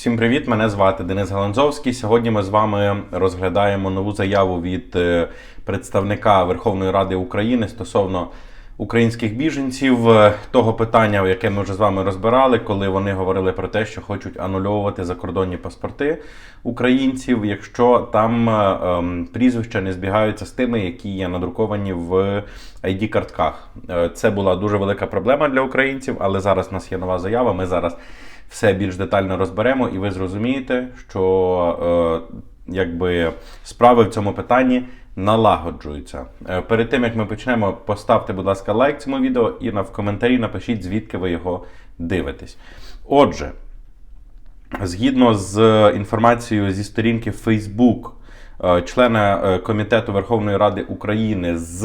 Всім привіт! Мене звати Денис Галанзовський. Сьогодні ми з вами розглядаємо нову заяву від е, представника Верховної Ради України стосовно українських біженців. Е, Того питання, яке ми вже з вами розбирали, коли вони говорили про те, що хочуть анульовувати закордонні паспорти українців, якщо там е, ем, прізвища не збігаються з тими, які є надруковані в ID-картках. Е, Це була дуже велика проблема для українців, але зараз у нас є нова заява. Ми зараз все більш детально розберемо, і ви зрозумієте, що е, якби справи в цьому питанні налагоджуються. Е, перед тим як ми почнемо, поставте, будь ласка, лайк цьому відео і в коментарі напишіть, звідки ви його дивитесь. Отже, згідно з інформацією зі сторінки Facebook е, члена е, комітету Верховної Ради України з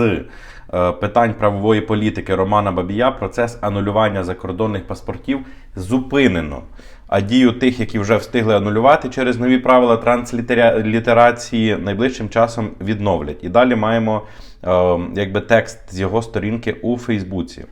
е, питань правової політики Романа Бабія, процес анулювання закордонних паспортів зупинено. А дію тих, які вже встигли анулювати через нові правила транслітерації, найближчим часом відновлять. І далі маємо е, якби текст з його сторінки у Фейсбуці.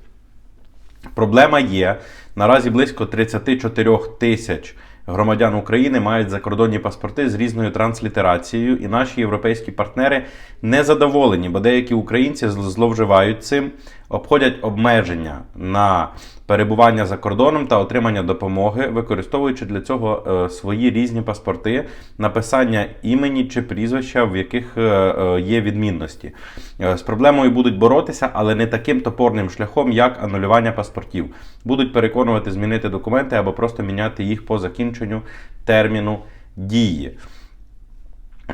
Проблема є. Наразі близько 34 тисяч громадян України мають закордонні паспорти з різною транслітерацією, і наші європейські партнери не задоволені, бо деякі українці зловживають цим, обходять обмеження на перебування за кордоном та отримання допомоги, використовуючи для цього е, свої різні паспорти, написання імені чи прізвища, в яких е, е, є відмінності. З проблемою будуть боротися, але не таким топорним шляхом, як анулювання паспортів. Будуть переконувати змінити документи або просто міняти їх по закінченню терміну дії.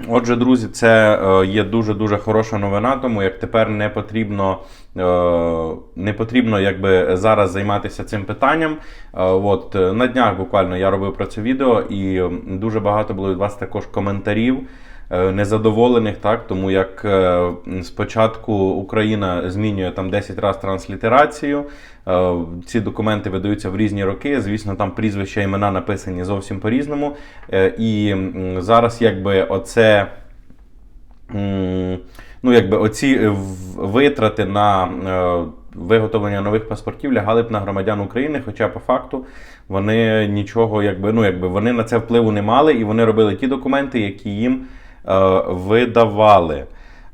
Отже, друзі, це е, є дуже дуже хороша новина, тому як тепер не потрібно, е, не потрібно якби зараз займатися цим питанням. Е, от на днях буквально я робив про це відео, і дуже багато було від вас також коментарів. Е, Незадоволених, так тому як е, спочатку Україна змінює там 10 разів транслітерацію. е, Ці документи видаються в різні роки. Звісно, там прізвища імена написані зовсім по-різному. І зараз, якби, оце. Ну, якби оці витрати на виготовлення нових паспортів лягали б на громадян України, хоча по факту вони нічого, якби, ну, якби вони на це впливу не мали, і вони робили ті документи, які їм видавали.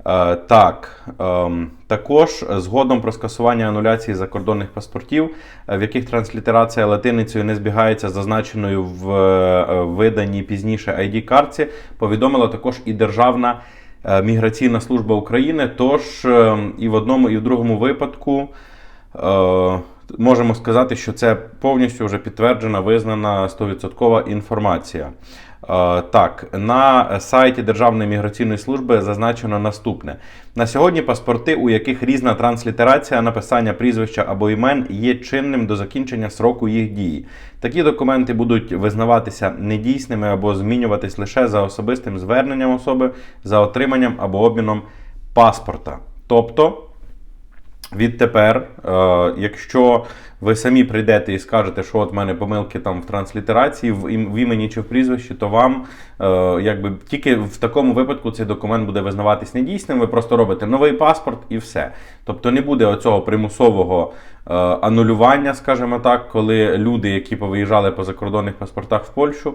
Е, Так, ем, також згодом про скасування ануляції закордонних паспортів, е, в яких транслітерація латиницею не збігається зазначеною в е, виданій пізніше ID-картці, повідомила також і Державна е, міграційна служба України. Тож е, і в одному, і в другому випадку е, можемо сказати, що це повністю вже підтверджена, визнана 100% інформація. Е, Так, на сайті Державної міграційної служби зазначено наступне: на сьогодні паспорти, у яких різна транслітерація написання прізвища або імен є чинним до закінчення сроку їх дії. Такі документи будуть визнаватися недійсними або змінюватись лише за особистим зверненням особи за отриманням або обміном паспорта. Тобто. Відтепер, е, якщо ви самі прийдете і скажете, що от в мене помилки там в транслітерації, в, ім- в імені чи в прізвищі, то вам е, якби тільки в такому випадку цей документ буде визнаватись недійсним. Ви просто робите новий паспорт і все. Тобто не буде оцього примусового е, анулювання, скажімо так, коли люди, які повиїжджали по закордонних паспортах в Польщу,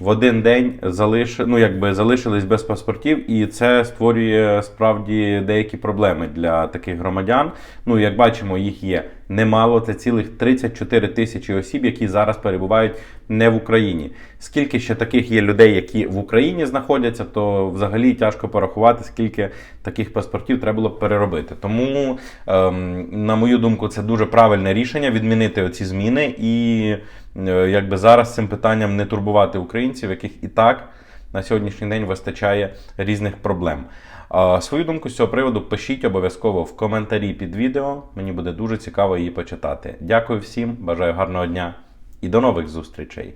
в один день залиш... ну, якби залишились без паспортів, і це створює справді деякі проблеми для таких громадян. Ну, як бачимо, їх є немало. Це цілих 34 тисячі осіб, які зараз перебувають не в Україні. Скільки ще таких є людей, які в Україні знаходяться, то взагалі тяжко порахувати, скільки таких паспортів треба було переробити. Тому, ем, на мою думку, це дуже правильне рішення відмінити оці зміни і е, якби зараз цим питанням не турбувати українців, яких і так на сьогоднішній день вистачає різних проблем. Свою думку з цього приводу пишіть обов'язково в коментарі під відео. Мені буде дуже цікаво її почитати. Дякую всім, бажаю гарного дня і до нових зустрічей!